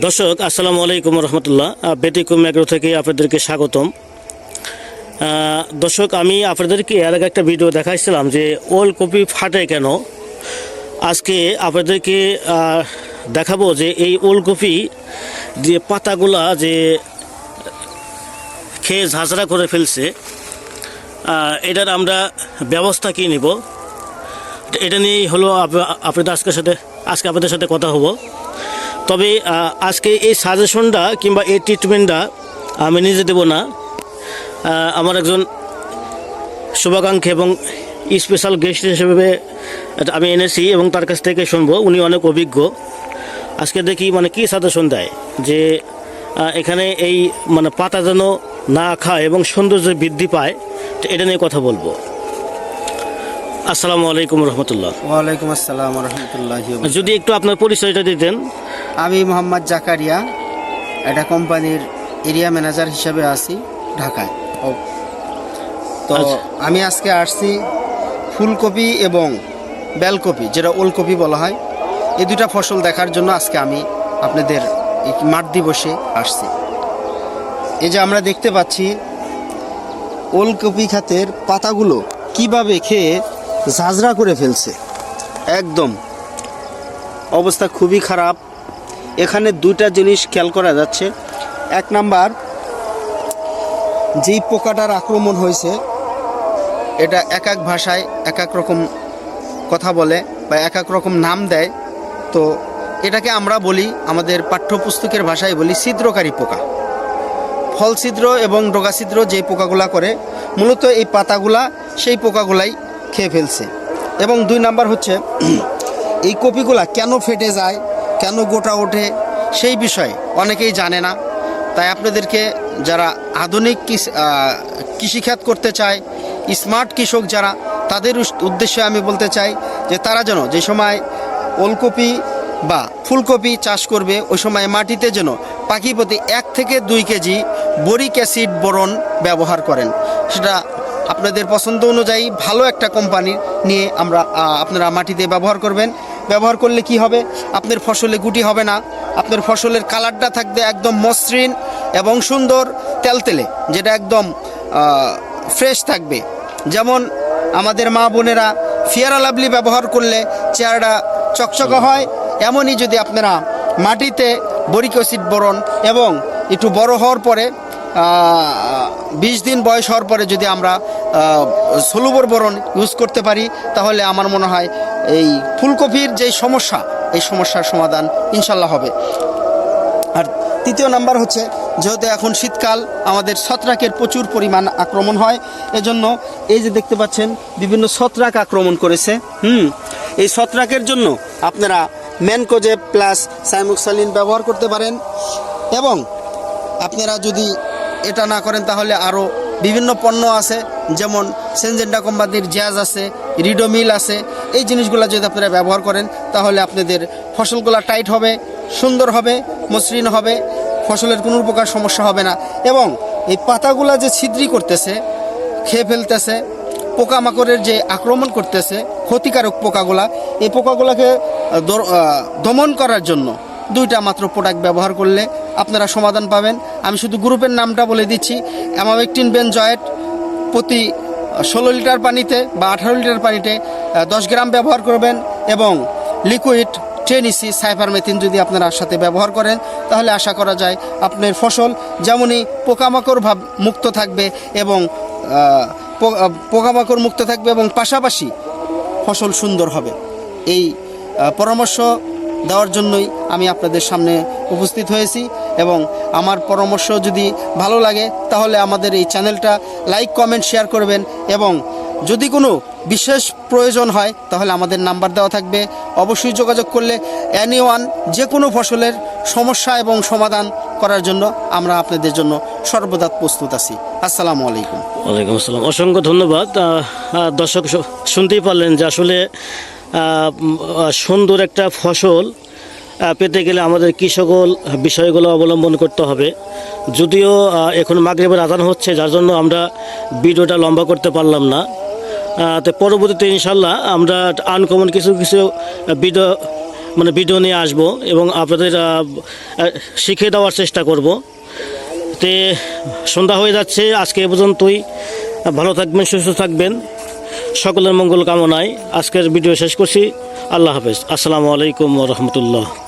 দর্শক, আসসালামু আলাইকুম রহমতুল্লাহ। বেটিকুম এগ্রো থেকে আপনাদেরকে স্বাগতম। দর্শক, আমি আপনাদেরকে এর আগে একটা ভিডিও দেখাইছিলাম যে ওল কপি ফাটে কেন? আজকে আপনাদেরকে দেখাবো যে এই ওলকপি যে পাতাগুলা যে খেয়ে ঝাঁঝরা করে ফেলছে এটার আমরা ব্যবস্থা কী নিব? এটা নিয়েই হলো আপ- আপনাদের আজকের সাথে আজকে আপনাদের সাথে কথা হব। তবে আজকে এই সাজেশনটা কিংবা এই ট্রিটমেন্টটা আমি নিজে দেব না। আমার একজন শুভাকাঙ্ক্ষী এবং স্পেশাল গেস্ট হিসেবে আমি এনেছি এবং তার কাছ থেকে শুনব। উনি অনেক অভিজ্ঞ। আজকে দেখি মানে কি সাজেশন দেয় যে এখানে এই মানে পাতা যেন না খায় এবং সৌন্দর্য বৃদ্ধি পায় তো এটা নিয়ে কথা বলব। আসসালামু আলাইকুম রহমতুল্লাহ। ওয়ালাইকুম আসসালাম রহমতুল্লাহ যদি একটু আপনার পরিচয়টা দিতেন। আমি মোহাম্মদ জাকারিয়া একটা কোম্পানির এরিয়া ম্যানেজার হিসেবে আছি ঢাকায়। ও তো আচ্ছা। আমি আজকে আসছি ফুলকপি এবং বেলকপি যেটা ওলকপি বলা হয়। এই দুটা ফসল দেখার জন্য আজকে আমি আপনাদের মাঠ দিবসে আসছি। এই যে আমরা দেখতে পাচ্ছি ওলকপি খাতের পাতাগুলো কীভাবে খেয়ে ঝাঁঝরা করে ফেলছে। একদম। অবস্থা খুবই খারাপ। এখানে দুইটা জিনিস খেয়াল করা যাচ্ছে। এক নাম্বার, যেই পোকাটার আক্রমণ হয়েছে, এটা এক এক ভাষায় এক এক রকম কথা বলে বা এক এক রকম নাম দেয়। তো এটাকে আমরা বলি, আমাদের পাঠ্যপুস্তকের ভাষায় বলি ছিদ্রকারী পোকা। ফল ছিদ্র এবং ডগা ছিদ্র যে পোকাগুলা করে, মূলত এই পাতাগুলা সেই পোকাগুলাই খেয়ে ফেলছে। এবং দুই নাম্বার হচ্ছে, এই কপিগুলা কেন ফেটে যায় কেন গোটা ওঠে সেই বিষয়ে অনেকেই জানে না। তাই আপনাদেরকে যারা আধুনিক কৃষ- কৃষিখাত করতে চায়, স্মার্ট কৃষক যারা, তাদের উদ্দেশ্যে আমি বলতে চাই যে তারা যেন যে সময় ওলকপি বা ফুলকপি চাষ করবে, ওই সময় মাটিতে যেন পাখি প্রতি এক থেকে দুই কেজি বরিক অ্যাসিড বোরন ব্যবহার করেন। সেটা আপনাদের পছন্দ অনুযায়ী ভালো একটা কোম্পানি নিয়ে আমরা আপনারা মাটিতে ব্যবহার করবেন। ব্যবহার করলে কি হবে? আপনার ফসলে গুটি হবে না। আপনার ফসলের কালারটা থাকবে একদম মসৃণ এবং সুন্দর তেলতেলে যেটা একদম ফ্রেশ থাকবে। যেমন আমাদের মা বোনেরা ফিয়ারা লাভলি ব্যবহার করলে চেহারাটা চকচকে হয় এমনই যদি আপনারা মাটিতে বরিক অ্যাসিড বরণ এবং একটু বড় হওয়ার পরে বিশ দিন বয়স হওয়ার পরে যদি আমরা সলুবর বরণ ইউজ করতে পারি তাহলে আমার মনে হয় এই ফুলকপির যে সমস্যা, এই সমস্যার সমাধান ইনশাল্লাহ হবে। আর তৃতীয় নাম্বার হচ্ছে, যেহেতু এখন শীতকাল, আমাদের ছত্রাকের প্রচুর পরিমাণ আক্রমণ হয়, এজন্য এই যে দেখতে পাচ্ছেন, বিভিন্ন ছত্রাক আক্রমণ করেছে। হুম, এই ছত্রাকের জন্য আপনারা ম্যানকোজে প্লাস সাইমোক্সালিন ব্যবহার করতে পারেন এবং আপনারা যদি এটা না করেন, তাহলে আরও বিভিন্ন পণ্য আছে, যেমন সেনজেন্ডা কোম্পানির জ্যাজ আছে রিডোমিল আছে। এই জিনিসগুলো যদি আপনারা ব্যবহার করেন, তাহলে আপনাদের ফসলগুলো টাইট হবে, সুন্দর হবে, মসৃণ হবে, ফসলের কোনো প্রকার সমস্যা হবে না। এবং এই পাতাগুলা যে ছিদ্রি করতেছে, খেয়ে ফেলতেছে, পোকামাকড়ের যে আক্রমণ করতেছে, ক্ষতিকারক পোকাগুলা, এই পোকাগুলোকে দমন করার জন্য দুইটা মাত্র প্রোডাক্ট ব্যবহার করলে আপনারা সমাধান পাবেন। আমি শুধু গ্রুপের নামটা বলে দিচ্ছি। অ্যামাবেকটিন বেনজয়েট প্রতি ষোলো লিটার পানিতে বা আঠারো লিটার পানিতে দশ গ্রাম ব্যবহার করবেন এবং লিকুইড টেন ইসি সাইফারমেথিন যদি আপনারা সাথে ব্যবহার করেন, তাহলে আশা করা যায় আপনার ফসল যেমনই পোকামাকড় ভাব মুক্ত থাকবে এবং পোকামাকড় মুক্ত থাকবে এবং পাশাপাশি ফসল সুন্দর হবে। এই পরামর্শ দেওয়ার জন্যই আমি আপনাদের সামনে উপস্থিত হয়েছি এবং আমার পরামর্শ যদি ভালো লাগে, তাহলে আমাদের এই চ্যানেলটা লাইক, কমেন্ট, শেয়ার করবেন এবং যদি কোনো বিশেষ প্রয়োজন হয়, তাহলে আমাদের নাম্বার দেওয়া থাকবে। অবশ্যই যোগাযোগ করলে অ্যানি ওয়ান যে কোনো ফসলের সমস্যা এবং সমাধান করার জন্য আমরা আপনাদের জন্য সর্বদা প্রস্তুত আছি। আসসালামু আলাইকুম। ওয়ালাইকুম আসসালাম। অসংখ্য ধন্যবাদ। দর্শক শুনতেই পারলেন যে আসলে সুন্দর একটা ফসল পেতে গেলে আমাদের কী সকল বিষয়গুলো অবলম্বন করতে হবে। যদিও এখন মাগরিবের আদান হচ্ছে, যার জন্য আমরা ভিডিওটা লম্বা করতে পারলাম না। তো পরবর্তীতে ইনশাল্লাহ আমরা আনকমন কিছু কিছু ভিডিও মানে ভিডিও নিয়ে আসব এবং আপনাদের শিখিয়ে দেওয়ার চেষ্টা করব। তে সন্ধ্যা হয়ে যাচ্ছে, আজকে এ পর্যন্তই। ভালো থাকবেন, সুস্থ থাকবেন। সকলের মঙ্গল কামনায় আজকের ভিডিও শেষ করছি। আল্লাহ হাফেজ। আসসালামু আলাইকুম রহমতুল্লাহ।